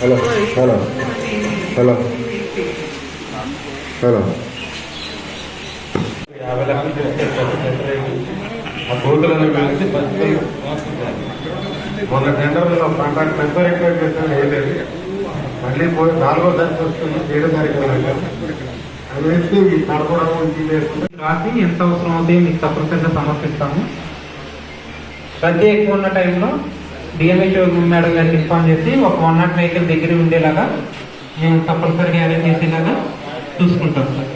Hello hello hello hello. యాభై లక్షలు ఆ బూతులను పిలిచి మొన్న టెండర్లో కాంట్రాక్ట్ ఎంత రిక్వైర్ చేసినా వేయలేదు మళ్ళీ పోయి నాలుగో తారీఖు వస్తుంది ఏడో తారీఖు. అది వేసి నడపడం ఇది వేసుకుంటే రాసి ఎంత అవసరం అవుతాయి మీకు తప్పనిసరిగా సమర్పిస్తాము. రద్దీ ఎక్కువ ఉన్న టైంలో డిఎంహెచ్ఓ మేడం గారికి ఇన్ఫార్మ్ చేసి ఒక వన్ నాట్ వెహికల్ దగ్గర ఉండేలాగా మేము తప్పనిసరిగా అరేంజ్ చేసేలాగా చూసుకుంటాం సార్.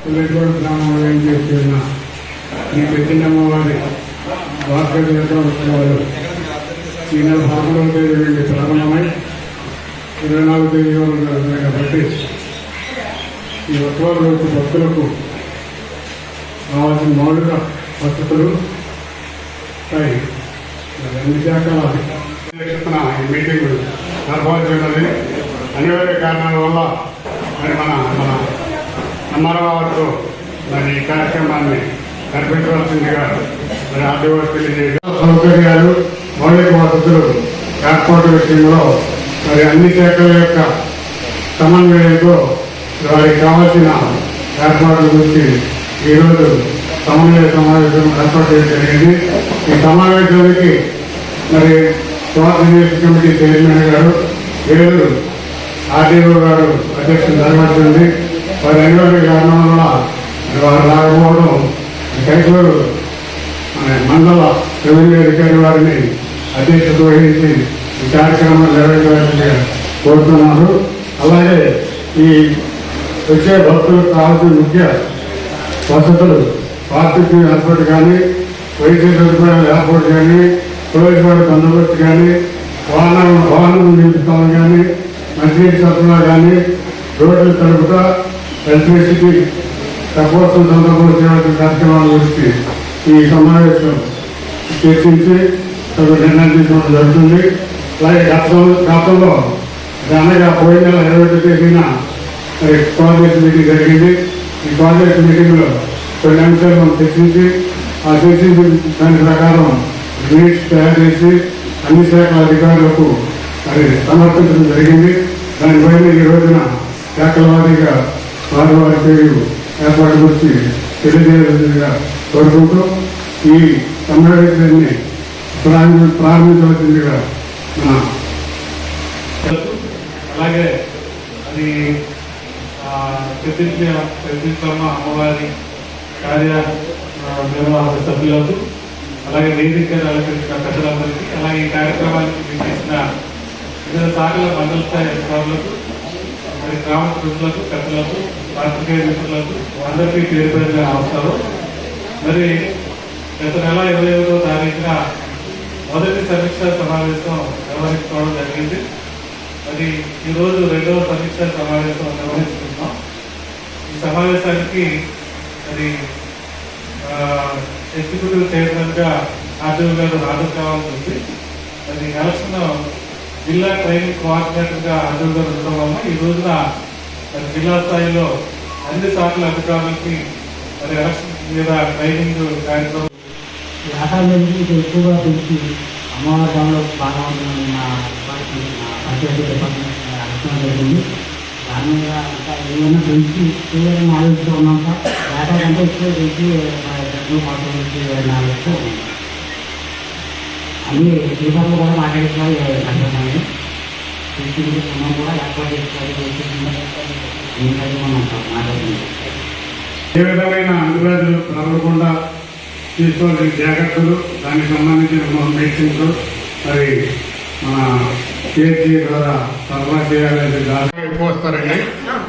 పుల్లెటూరు గ్రామంలో ఏం చేస్తున్న ఈ పెట్టినమ్మ వారి ఉత్సవాలు ఈ నెల భాగంలో తేదీ నుండి ప్రారంభమై ఇరవై నాలుగు తేదీ వరకు జరుగుతాయి కాబట్టి ఈ రోజు భక్తులకు కావాల్సిన మౌలిక వసతులు అన్ని శాఖల ఈ మీటింగ్ నిర్వహించడం చేయడం అనివార్య కారణాల వల్ల మరి మన మన అమ్మారావుతో మరి ఈ కార్యక్రమాన్ని కనిపించవలసిందిగా మరి ఆర్డీఓ సౌకర్యాలు మౌలిక వసతులు ఏర్పాటు విషయంలో మరి అన్ని శాఖల యొక్క సమన్వయంతో వారికి కావాల్సిన ఏర్పాట్ల గురించి ఈరోజు సమన్వయ సమావేశం ఏర్పాటు చేయడం జరిగింది. ఈ సమావేశానికి మరి కోఆర్డినేషన్ కమిటీ చైర్మన్ గారు ఏలూరు ఆర్డీఓ గారు అధ్యక్షులు నిర్వహించింది. వారి అనివార్య కారణం వల్ల వారు రాకపోవడం కైకూరు మండల రెవెన్యూ అధికారి వారిని అధ్యక్షత వహించి ఈ కార్యక్రమం నిర్వహించవలసిందిగా కోరుతున్నారు. అలాగే ఈ వచ్చే భక్తులకు కావాల్సిన ముఖ్య వసతులు పార్టీ హాస్పిటల్ కానీ వైద్య సదుపాయాలు ఏర్పాటు కానీ పోలీసు బందోబస్తు కానీ వాహనం వాహనం నిలుపుతాం కానీ మంచినీటి సరఫరా కానీ రోడ్లు కలుపుట ఎలక్ట్రిసిటీ తక్కువ సందర్భంలో చేయవలసిన కార్యక్రమాల గురించి ఈ సమావేశం చర్చించి తగు నిర్ణయం తీసుకోవడం జరుగుతుంది. అలాగే గతంలో గతంలో అనగా పోయిన నెల ఇరవై ఒకటి తేదీన మరి కాంగ్రెస్ మీటింగ్ జరిగింది. ఈ కాంగ్రెస్ మీటింగ్లో కొన్ని అంశాలు మనం చర్చించి ఆ చర్చించిన దాని ప్రకారం మీట్స్ తయారు చేసి అన్ని శాఖల అధికారులకు మరి సమర్పించడం జరిగింది. దానిపైన ఈ రోజున శాఖల వారీగా వారి వారి పేరు ఏర్పాటు గురించి తెలియజేయాల్సిందిగా కోరుకుంటూ ఈ సమావేశాన్ని ప్రారంభ ప్రారంభించవలసిందిగా అలాగే అది ప్రతిజ్ఞ ప్రతిజ్ఞమ్మ అమ్మవారి కార్య నిర్వాహక సభ్యులకు అలాగే వేదిక అలంకరించిన అలాగే ఈ కార్యక్రమానికి చేసిన వివిధ శాఖల మండల స్థాయి అధికారులకు మరి గ్రామ ప్రజలకు పెద్దలకు పాత్రికేయ మిత్రులకు అందరికీ పేరు పేరుగా నమస్కారం. మరి గత నెల ఇరవై ఐదో తారీఖున మొదటి సమీక్షా సమావేశం నిర్వహించుకోవడం జరిగింది. మరి ఈరోజు రెండవ సమీక్షా సమావేశం నిర్వహిస్తున్నాం. సమావేశానికి అది ఆ, ఎగ్జిక్యూటివ్ చైర్మన్ ఆర్డీఓ గారు హాజరు కావాల్సి ఉంది. మరి ఎలక్షన్ జిల్లా ట్రైనింగ్ కోఆర్డినేటర్గా ఆర్డీఓ గారు ఉండడం వల్ల ఈ రోజున జిల్లా స్థాయిలో అన్ని శాఖల అధికారులకి మరి ఎలక్షన్ మీద ట్రైనింగ్ కార్యక్రమం. వ్యాపారానికి ఎక్కువగా పెంచి అమ్మవారి దానిలో బాగా ఉంటుందని నా వారికి పంచాయతీ డిపార్ట్మెంట్ అనుకోవడం జరిగింది దాని ఇంకా ఏమైనా పెంచి ఏదైనా ఆలోచిస్తూ ఉన్నాం సార్ డేటా కంటే ఎక్కువ పెంచి రెండు మాసం నుంచి నాలుగు ఉన్నాం అన్ని డిపార్ట్మెంట్ కూడా మాట్లాడించాలి అనుకుంటున్నాను తీసుకుంటే మనం కూడా ఏర్పాటు చేసుకోవాలి దీనికైతే మనం మాట్లాడుతున్నాం ఏ విధమైన అందుబాటులు ప్రబలకుండా తీసుకోవాల్సిన జాగ్రత్తలు దానికి సంబంధించిన మెడిసిన్స్ మరి మన కేజీ ద్వారా సరఫరా చేయాలనే ఎక్కువ వస్తారండి.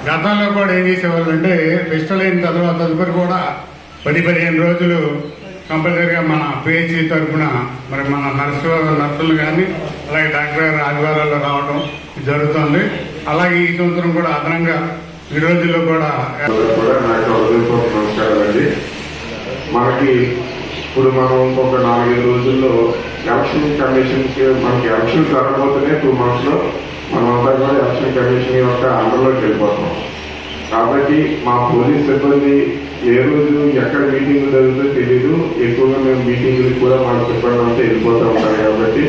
గతంలో కూడా ఏం చేసేవాళ్ళు అంటే ఫెస్టివల్ అయిన తర్వాత తదుపరి కూడా పది పదిహేను రోజులు కంపల్సరీగా మన పిహెచ్సి తరఫున మరి మన నర్సు నర్సులు కానీ అలాగే డాక్టర్ గారు ఆదివారాల్లో రావడం జరుగుతుంది. అలాగే ఈ సంవత్సరం కూడా అదనంగా ఈ రోజుల్లో కూడా కూడా మనకి ఇప్పుడు మనం ఇంకొక నాలుగైదు రోజుల్లో ఎలక్షన్ కమిషన్ మనకి ఎలక్షన్ జరగబోతున్నాయి టూ మంత్స్లో మనం అంతా కూడా ఎలక్షన్ కమిషన్ యొక్క అండర్లోకి వెళ్ళిపోతాం. కాబట్టి మా పోలీస్ సిబ్బంది ఏ రోజు ఎక్కడ మీటింగ్ జరుగుతుందో తెలియదు ఎక్కువగా మేము మీటింగ్లు కూడా మా సిబ్బంది అంతా వెళ్ళిపోతూ ఉంటారు కాబట్టి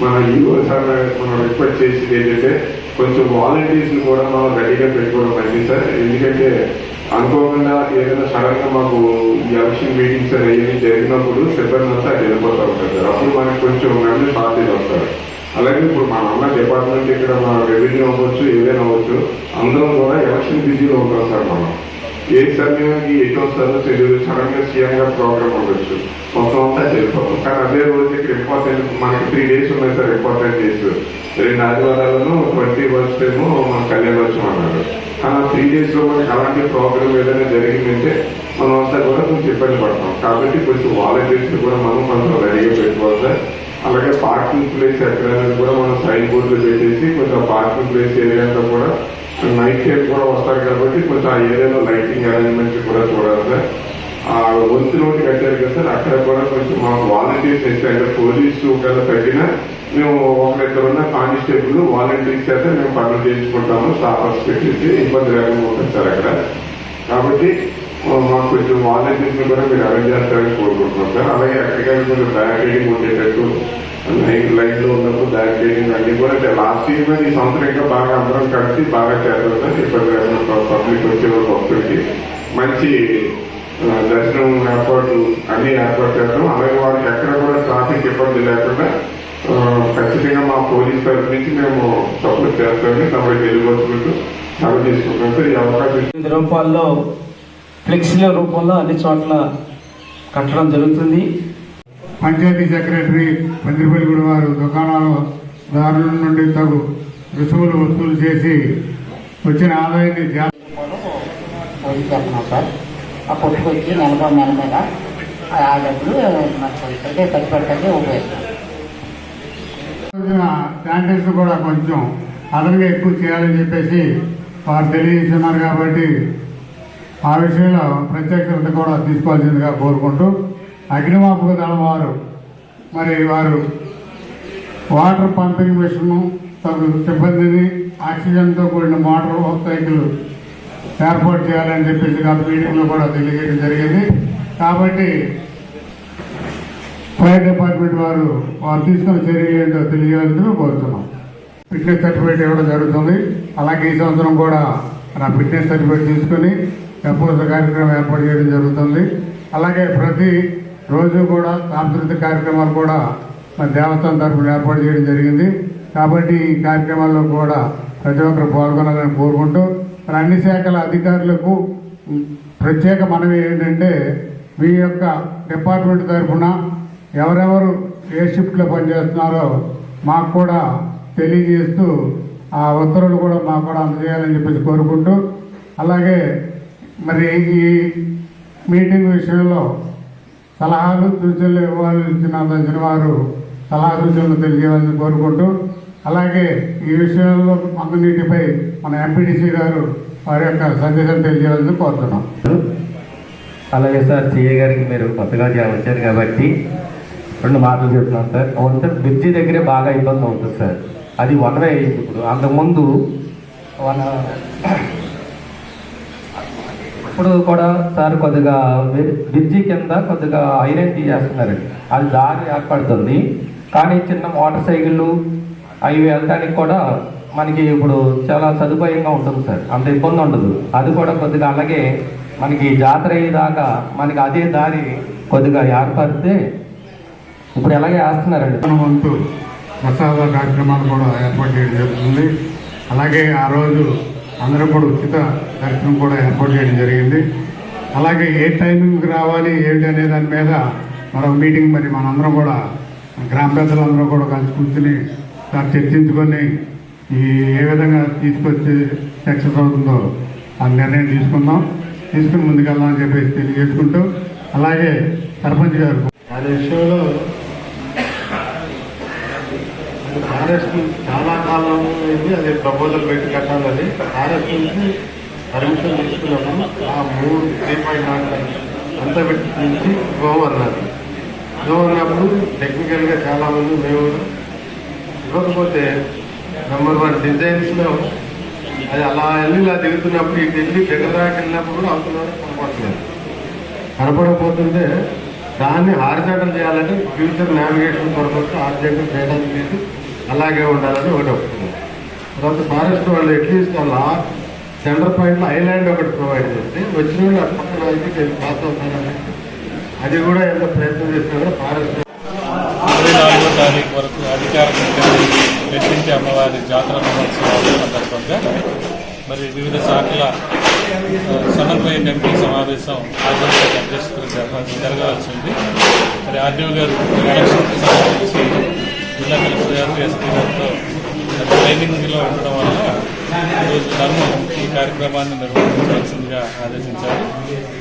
మన ఈ సార్ మనం రిక్వెస్ట్ చేసేది ఏంటంటే కొంచెం వాలంటీర్స్ కూడా మనం రెడీగా పెట్టుకోవడం మంచిది సార్. ఎందుకంటే అనుకోకుండా ఏదైనా సడన్గా మాకు ఈ ఎలక్షన్ మీటింగ్స్ అనేవి జరిగినప్పుడు సిబ్బంది అంతా అటు వెళ్ళిపోతూ ఉంటారు సార్. అప్పుడు మనకి కొంచెం మెంబర్స్ పార్టీలు వస్తారు. అలాగే ఇప్పుడు మన అన్న డిపార్ట్మెంట్ ఇక్కడ మన రెవెన్యూ అవ్వచ్చు ఏదైనా అవ్వచ్చు అందరం కూడా ఎలక్షన్ బిజీలో ఉంటాం సార్ మనం. ఏ సమయానికి ఎటు వస్తారో తెలియదు సడన్గా సీఎం గారు ప్రోగ్రామ్ అవ్వచ్చు మొత్తం అంతా వెళ్ళిపోతాం కానీ అదే రోజు ఇక్కడ ఇంపార్టెంట్ మనకి త్రీ డేస్ ఉన్నాయి సార్ ఇంపార్టెంట్ డేస్ రెండు ఆదివారాలను ట్వంటీ ఫస్ట్ ఏమో మన కళ్యాణోత్సవం అన్నారు కానీ త్రీ డేస్లో మనకి అలాంటి ప్రోగ్రామ్ ఏదైనా జరిగిందంటే మనం అంతా కూడా కొంచెం ఇబ్బంది పడతాం కాబట్టి కొంచెం వాలంటీర్స్ కూడా మనం కొంచెం రెడీగా పెట్టుకోవాలి సార్ అలాగే పార్కింగ్ ప్లేస్ ఎక్కడైనా కూడా మనం సైన్ బోర్డులు పెట్టేసి కొంచెం పార్కింగ్ ప్లేస్ ఏరియాలో కూడా నైట్ టైం కూడా వస్తారు కాబట్టి కొంచెం ఆ ఏరియాలో లైటింగ్ అరేంజ్మెంట్స్ కూడా చూడాలి సార్. ఆ వంతు నోటి కట్టారు కదా సార్ అక్కడ కూడా కొంచెం మా వాలంటీర్స్ ఇస్తే అంటే పోలీసు కదా తగ్గిన మేము ఒకరిద్దరు ఉన్న కానిస్టేబుల్ వాలంటీర్స్ అయితే మేము పనులు చేయించుకుంటాము. స్టాఫర్స్ పెట్టేసి ఇబ్బంది లేకుండా ఉంటుంది సార్ అక్కడ. కాబట్టి మాకు కొంచెం వాలంటీర్స్ కూడా మీరు అరేంజ్ చేస్తారని కోరుకుంటున్నాం సార్. అలాగే ఎక్కడికైనా కొంచెం బ్యారికేడింగ్ ఉండేటట్టు లైన్ లైన్లో ఉన్నప్పుడు చేయడం అన్ని కూడా లాస్ట్ ఇయర్ ఈ సంవత్సరం ఇంకా బాగా అందరం కలిసి బాగా చేద్దాం సార్ ఇబ్బంది పబ్లిక్ వచ్చే భక్తులకి మంచి దర్శనం ఏర్పాటు అన్ని ఏర్పాటు చేస్తాం అలాగే వాళ్ళకి ఎక్కడ కూడా ట్రాఫిక్ ఇబ్బంది లేకుండా ఖచ్చితంగా మా పోలీస్ తరఫు నుంచి మేము సపోర్ట్ చేస్తామని తమకి వెళ్ళిపోతున్నట్టు సభ తీసుకుంటాం. సార్ ఈ అవకాశం రూపాల్లో ఫ్లెక్సీల రూపంలో అన్ని చోట్ల కట్టడం జరుగుతుంది. పంచాయతీ సెక్రటరీ పందిరిపల్లిగూడ వారు దుకాణాల దారుల నుండి తగు రుసుములు వసూలు చేసి వచ్చిన ఆదాయాన్ని జా- పోలీస్ చేస్తున్నాం సార్? ఆ నెల మీద ఆ డబ్బులు మన పోలీసులకి ఖర్చు పెట్టడానికి ఉపయోగిస్తాం. రోజున శానిటైజర్ కూడా కొంచెం అదనంగా ఎక్కువ చేయాలని చెప్పేసి వారు తెలియజేస్తున్నారు కాబట్టి ఆ విషయంలో ప్రత్యేక శ్రద్ధ కూడా తీసుకోవాల్సిందిగా కోరుకుంటూ అగ్నిమాపక దళం వారు మరి వారు వాటర్ పంపింగ్ మిషన్ తగు సిబ్బందిని ఆక్సిజన్తో కూడిన మోటార్ సైకిల్ ఏర్పాటు చేయాలని చెప్పేసి గత మీటింగ్లో కూడా తెలియజేయడం జరిగింది. కాబట్టి ఫైర్ డిపార్ట్మెంట్ వారు వారు తీసుకున్న చర్యలు ఏంటో తెలియజేయాలని కోరుతున్నాం. ఫిట్నెస్ సర్టిఫికేట్ ఇవ్వడం జరుగుతుంది. అలాగే ఈ సంవత్సరం కూడా నా ఫిట్నెస్ సర్టిఫికేట్ తీసుకుని ప్రపోజల్ కార్యక్రమం ఏర్పాటు చేయడం జరుగుతుంది. అలాగే ప్రతి రోజు కూడా సాంస్కృతిక కార్యక్రమాలు కూడా మన దేవస్థానం తరఫున ఏర్పాటు చేయడం జరిగింది. కాబట్టి ఈ కార్యక్రమాల్లో కూడా ప్రతి ఒక్కరు పాల్గొనాలని కోరుకుంటూ మరి అన్ని శాఖల అధికారులకు ప్రత్యేక మనవి ఏంటంటే మీ యొక్క డిపార్ట్మెంట్ తరఫున ఎవరెవరు ఏ షిఫ్ట్లో పనిచేస్తున్నారో మాకు కూడా తెలియజేస్తూ ఆ ఉత్తర్వులు కూడా మాకు కూడా అందజేయాలని చెప్పేసి కోరుకుంటూ అలాగే మరి ఈ మీటింగ్ విషయంలో సలహాలు సూచనలు ఇవ్వాల్సిన తగిన వారు సలహా సూచనలు తెలియజేయాలని కోరుకుంటూ అలాగే ఈ విషయంలో మందునీటిపై మన ఎంపీటీసీ గారు వారి యొక్క సందేశం తెలియజేయాలని కోరుతున్నాం. అలాగే సార్ సిఏ గారికి మీరు కొత్తగా వచ్చారు కాబట్టి రెండు మాటలు చెప్తున్నాను సార్. ఒకటి బ్రిడ్జి దగ్గరే బాగా ఇబ్బంది అవుతుంది సార్. అది వన్ వే ఇప్పుడు. అంతకుముందు వన్ ఇప్పుడు కూడా సార్ కొద్దిగా బ్రిడ్జి కింద కొద్దిగా ఐరన్ తీసేస్తున్నారండి అది దారి ఏర్పడుతుంది. కానీ చిన్న మోటార్ సైకిళ్ళు అవి వెళ్ళడానికి కూడా మనకి ఇప్పుడు చాలా సదుపాయంగా ఉంటుంది సార్. అంత ఇబ్బంది ఉండదు. అది కూడా కొద్దిగా అలాగే మనకి జాతర అయ్యేదాకా మనకి అదే దారి కొద్దిగా ఏర్పడితే ఇప్పుడు ఎలాగే వేస్తున్నారండి? వంతు ప్రసాద కార్యక్రమాలు కూడా ఏర్పాటు చేయడం జరుగుతుంది. అలాగే ఆ రోజు అందరూ కూడా ఉచిత దర్శనం కూడా ఏర్పాటు చేయడం జరిగింది. అలాగే ఏ టైమింగ్కి రావాలి ఏంటి అనే దాని మీద మరొక మీటింగ్ మరి మనందరం కూడా గ్రామ పెద్దలందరూ కూడా కలిసి కూర్చుని దాన్ని చర్చించుకొని ఈ ఏ విధంగా తీసుకొచ్చి సక్సెస్ అవుతుందో ఆ నిర్ణయం తీసుకుందాం. తీసుకుని ముందుకెళ్దామని చెప్పేసి తెలియజేసుకుంటూ అలాగే సర్పంచ్ గారు. ఆ విషయంలో ఆర్ఎస్ చాలా కాలం అయింది. అది ప్రపోజల్ పెట్టి కట్టాలని ఆర్ఎస్ నుంచి పర్మిషన్ తీసుకున్నప్పుడు ఆ మూడు త్రీ పాయింట్ నాలుగు అంతా పెట్టి నుంచి గో అన్నారు గో అన్నప్పుడు టెక్నికల్గా చాలా మంది మేము ఇవ్వకపోతే నెంబర్ వన్ డిజైన్స్లో అది అలా వెళ్ళి ఇలా దిగుతున్నప్పుడు ఇటు వెళ్ళి దగ్గర దాకా వెళ్ళినప్పుడు కూడా అవతల వారు కనపడలేదు. కనపడకపోతుంటే దాన్ని హార్జెంటల్ చేయాలంటే ఫ్యూచర్ నావిగేషన్ పర్పస్ హార్జెంటల్ చేయడానికి అలాగే ఉండాలని ఒకటి ఒప్పుకున్నాం. తర్వాత ఫారెస్ట్ వాళ్ళు అట్లీస్ట్ అలా సెంటర్ పాయింట్లో ఐలాండ్ ఒకటి ప్రొవైడ్ చేస్తే వచ్చిన వాళ్ళు అటు పక్కన వాళ్ళకి నేను పాస్ అవుతానని అది కూడా ఎంత ప్రయత్నం చేసినా కూడా ఫారెస్ట్ ఇరవై నాలుగో తారీఖు వరకు అధికారికంగా లెక్కించి అమ్మవారి జాతర మహోత్సవాల సందర్భంగా మరి వివిధ శాఖల సమన్వయ కమిటీ సమావేశం ఆధ్వర్యంలో అధ్యక్షతలు జరగాల్సి ఉంది. మరి ఆర్డీఓ గారు ఎలక్షన్కి సంబంధించి జిల్లా కలెక్టర్ గారు ఎస్పీ గారితో ట్రైనింగ్లో ఉండడం వల్ల ఈరోజు ధర్మం ఈ కార్యక్రమాన్ని నిర్వహించవలసిందిగా ఆదేశించారు.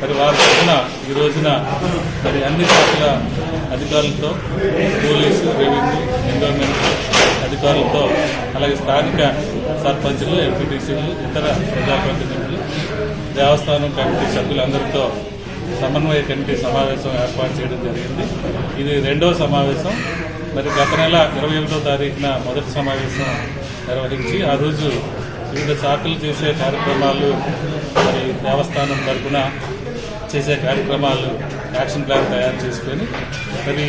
మరి వారి తరఫున ఈ రోజున మరి అన్ని శాఖల అధికారులతో పోలీసు రెవెన్యూ ఎండోమెంట్ అధికారులతో అలాగే స్థానిక సర్పంచులు ఎంపీటీసీలు ఇతర ప్రజాప్రతినిధులు దేవస్థానం కమిటీ సభ్యులందరితో సమన్వయ కమిటీ సమావేశం ఏర్పాటు చేయడం జరిగింది. ఇది రెండవ సమావేశం. మరి గత నెల ఇరవై ఒకటో తారీఖున మొదటి సమావేశం నిర్వహించి ఆ రోజు వివిధ శాఖలు చేసే కార్యక్రమాలు మరి దేవస్థానం తరఫున చేసే కార్యక్రమాలు యాక్షన్ ప్లాన్ తయారు చేసుకొని మరి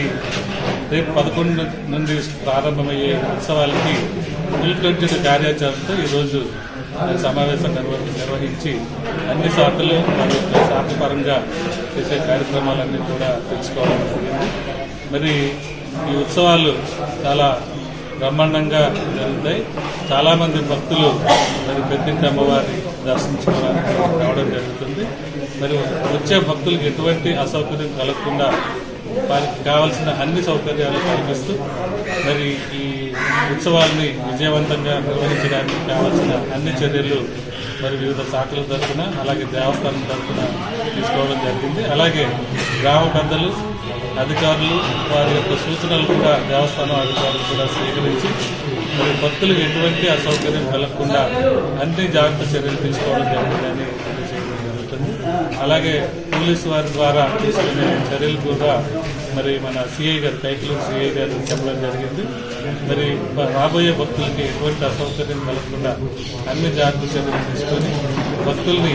రేపు పదకొండు నుండి ప్రారంభమయ్యే ఉత్సవాలకి ఫుల్ కార్యాచరణతో ఈరోజు సమావేశం నిర్వహించి అన్ని శాఖలు మరియు శాఖ పరంగా చేసే కార్యక్రమాలన్నీ కూడా తెలుసుకోవడం జరిగింది. మరి ఈ ఉత్సవాలు చాలా బ్రహ్మాండంగా జరుగుతాయి. చాలామంది భక్తులు మరి పెద్దింటి అమ్మవారిని దర్శించుకోవడానికి రావడం జరుగుతుంది. మరి వచ్చే భక్తులకు ఎటువంటి అసౌకర్యం కలగకుండా వారికి కావాల్సిన అన్ని సౌకర్యాలు కల్పిస్తూ మరి ఈ ఉత్సవాల్ని విజయవంతంగా నిర్వహించడానికి కావాల్సిన అన్ని చర్యలు మరి వివిధ శాఖల తరఫున అలాగే దేవస్థానం తరఫున తీసుకోవడం జరిగింది. అలాగే గ్రామ పెద్దలు అధికారులు వారి యొక్క సూచనలు కూడా దేవస్థానం అధికారులు కూడా స్వీకరించి మరి భక్తులకు ఎటువంటి అసౌకర్యం కలగకుండా అన్ని జాగ్రత్త చర్యలు తీసుకోవడం జరిగిందని తెలియజేయడం జరుగుతుంది. అలాగే పోలీసు వారి ద్వారా తీసుకునే చర్యలు కూడా మరి మన సిఐ గారు కైకులూరు సిఐ గారు చెప్పడం జరిగింది. మరి రాబోయే భక్తులకి ఎటువంటి అసౌకర్యం కలగకుండా అన్ని జాగ్రత్త చర్యలు తీసుకొని భక్తుల్ని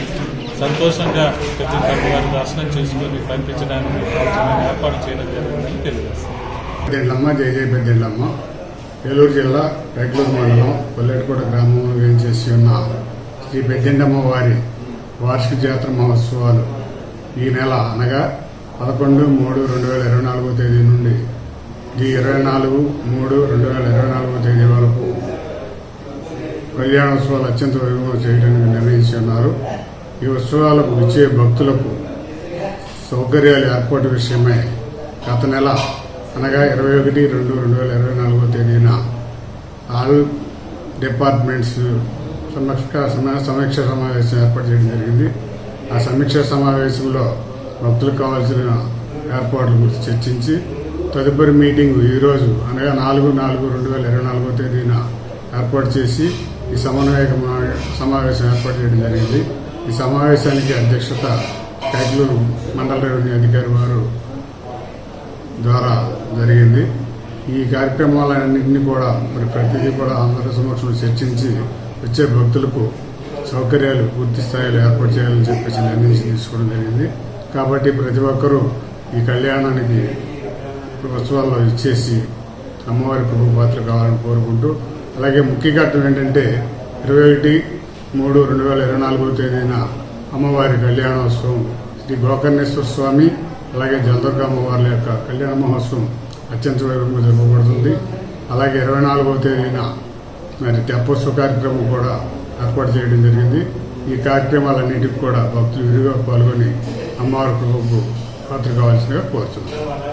సంతోషంగా పెద్ద వారి దర్శనం చేసుకుని పంపించడానికి ఏర్పాటు చేయడం జరిగిందని తెలియజేస్తాం పెద్దెండ్లమ్మ జయ జయ ఏలూరు జిల్లా పెగ్లూరు మండలం కొల్లెటకోట గ్రామంలో వేయించేసి ఉన్న శ్రీ పెద్దెండమ్మ వారి వార్షిక జాతర మహోత్సవాలు ఈ నెల అనగా పదకొండు మూడు రెండు వేల ఇరవై నాలుగో తేదీ నుండి ఈ ఇరవై నాలుగు మూడు రెండు వేల ఇరవై నాలుగో తేదీ వరకు కళ్యాణోత్సవాలు అత్యంత వైభవం చేయడానికి నిర్ణయించి ఉన్నారు. ఈ ఉత్సవాలకు వచ్చే భక్తులకు సౌకర్యాలు ఏర్పాటు విషయమై గత నెల అనగా ఇరవై ఒకటి రెండు రెండు వేల ఇరవై నాలుగో తేదీన ఆల్ డిపార్ట్మెంట్స్ సమక్ష సమీక్ష సమావేశం ఏర్పాటు చేయడం జరిగింది. ఆ సమీక్ష సమావేశంలో భక్తులకు కావాల్సిన ఏర్పాట్ల గురించి చర్చించి తదుపరి మీటింగ్ ఈరోజు అనగా నాలుగు నాలుగు రెండు వేల ఇరవై నాలుగో తేదీన ఏర్పాటు చేసి ఈ సమన్వయ సమావేశం ఏర్పాటు చేయడం జరిగింది. ఈ సమావేశానికి అధ్యక్షత కైకలూరు మండల రెవెన్యూ అధికారి వారు ద్వారా జరిగింది. ఈ కార్యక్రమాలన్నింటినీ కూడా మరి ప్రతిదీ కూడా అందరి సమక్షంలో చర్చించి వచ్చే భక్తులకు సౌకర్యాలు పూర్తి స్థాయిలో ఏర్పాటు చేయాలని చెప్పేసి నిర్ణయించి తీసుకోవడం జరిగింది. కాబట్టి ప్రతి ఒక్కరూ ఈ కళ్యాణానికి ఉత్సవాల్లో ఇచ్చేసి అమ్మవారి ప్రభు పాత్ర కావాలని కోరుకుంటూ అలాగే ముఖ్య ఘట్టం ఏంటంటే ఇరవై ఒకటి మూడు రెండు వేల ఇరవై నాలుగో తేదీన అమ్మవారి కళ్యాణోత్సవం శ్రీ గోకర్ణేశ్వర స్వామి అలాగే జలదుర్గ అమ్మవార్ల యొక్క కళ్యాణ మహోత్సవం అత్యంత వైభవంగా జరపబడుతుంది. అలాగే ఇరవై నాలుగవ తేదీన మరి తెప్పోత్సవ కార్యక్రమం కూడా ఏర్పాటు చేయడం జరిగింది. ఈ కార్యక్రమాలన్నింటికి కూడా భక్తులు విరిగా పాల్గొని అమ్మవారి కృపకు పాత్ర కావాల్సిందిగా కోరుతున్నాను